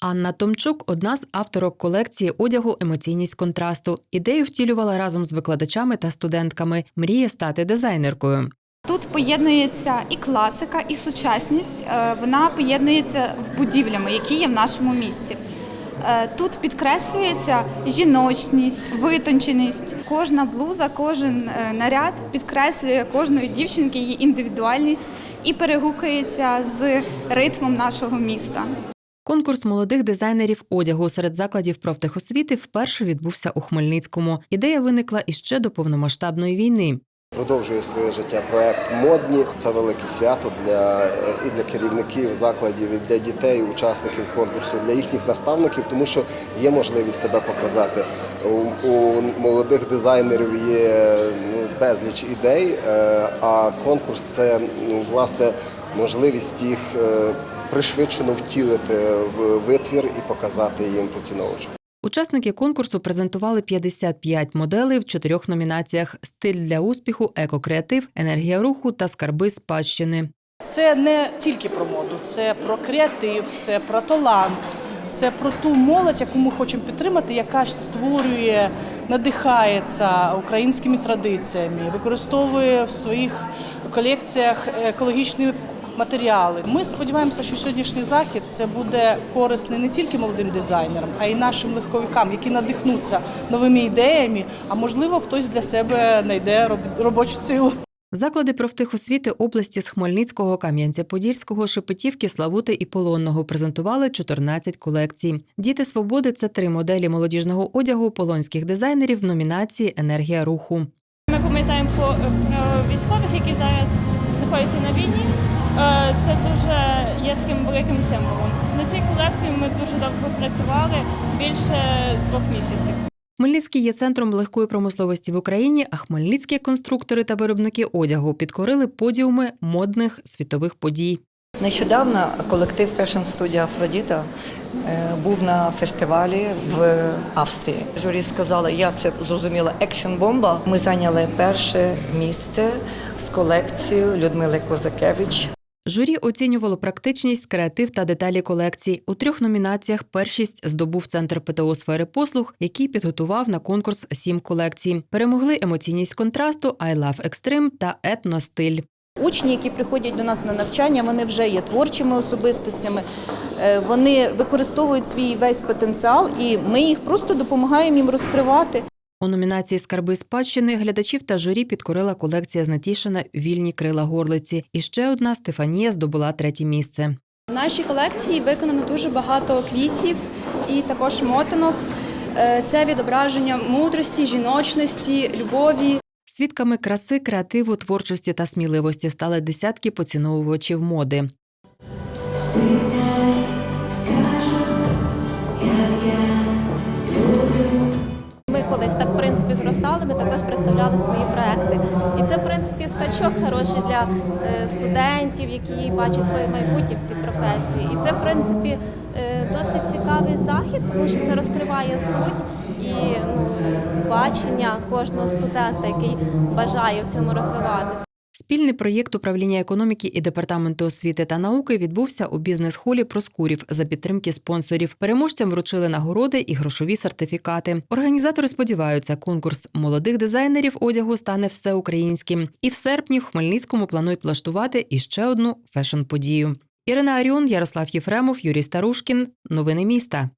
Анна Томчук одна з авторок колекції одягу Емоційність контрасту. Ідею втілювала разом з викладачами та студентками. Мріє стати дизайнеркою. Тут поєднується і класика, і сучасність. Е, Вона поєднується в будівлями, які є в нашому місті. Е, Тут підкреслюється жіночність, витонченість. Кожна блуза, кожен е, наряд підкреслює кожної дівчинки її індивідуальність і перегукується з ритмом нашого міста. Конкурс молодих дизайнерів одягу серед закладів профтехосвіти вперше відбувся у Хмельницькому. Ідея виникла іще до повномасштабної війни. Продовжує своє життя проект модні. Це велике свято для і для керівників закладів, і для дітей, учасників конкурсу, для їхніх наставників, тому що є можливість себе показати. У, у молодих дизайнерів є ну, безліч ідей, е, а конкурс це ну, власне можливість їх е, пришвидшено втілити в витвір і показати їм поціновувачам. Учасники конкурсу презентували 55 моделей в чотирьох номінаціях: стиль для успіху, екокреатив, енергія руху та скарби спадщини. Це не тільки про моду, це про креатив, це про талант, це про ту молодь, яку ми хочемо підтримати, яка ж створює, надихається українськими традиціями, використовує в своїх колекціях екологічні матеріали. Ми сподіваємося, що сьогоднішній захід це буде корисний не тільки молодим дизайнерам, а й нашим легковикам, які надихнуться новими ідеями. А можливо, хтось для себе знайде роб- робочу силу. Заклади профтехосвіти області з Хмельницького, Кам'янця-Подільського, Шепетівки, Славути і Полонного презентували 14 колекцій. Діти свободи це три моделі молодіжного одягу полонських дизайнерів в номінації Енергія руху. Ми пам'ятаємо про, про військових, які зараз знаходяться на війні. Е, Це дуже є таким великим символом. На цій колекції ми дуже довго працювали більше двох місяців. Хмельницький є центром легкої промисловості в Україні, а хмельницькі конструктори та виробники одягу підкорили подіуми модних світових подій. Нещодавно колектив Fashion Studio Афродіта був на фестивалі в Австрії. Журі сказала, я це зрозуміла екшн бомба. Ми зайняли перше місце з колекцією Людмили Козакевич. Журі оцінювало практичність, креатив та деталі колекцій. У трьох номінаціях першість здобув центр ПТО сфери послуг, який підготував на конкурс сім колекцій. Перемогли емоційність контрасту, I Love Extreme та етностиль. Учні, які приходять до нас на навчання, вони вже є творчими особистостями, е, вони використовують свій весь потенціал, і ми їх просто допомагаємо їм розкривати. У номінації Скарби спадщини глядачів та журі підкорила колекція знатішена Вільні крила горлиці. І ще одна Стефанія здобула третє місце. В нашій колекції виконано дуже багато квітів і також мотанок. Е, Це відображення мудрості, жіночності, любові. Свідками краси, креативу, творчості та сміливості стали десятки поціновувачів моди. Колись так в принципі зростали, ми також представляли свої проекти. І це, в принципі, скачок хороший для е, студентів, які бачать своє майбутнє в цій професії. І це, в принципі, е, досить цікавий захід, тому що це розкриває суть і ну, бачення кожного студента, який бажає в цьому розвиватися. Спільний проєкт управління економіки і департаменту освіти та науки відбувся у бізнес-холі Проскурів за підтримки спонсорів. Переможцям вручили нагороди і грошові сертифікати. Організатори сподіваються, конкурс молодих дизайнерів одягу стане всеукраїнським. І в серпні в Хмельницькому планують влаштувати іще одну фешн-подію. Ірина Аріон, Ярослав Єфремов, Юрій Старушкін. Новини міста.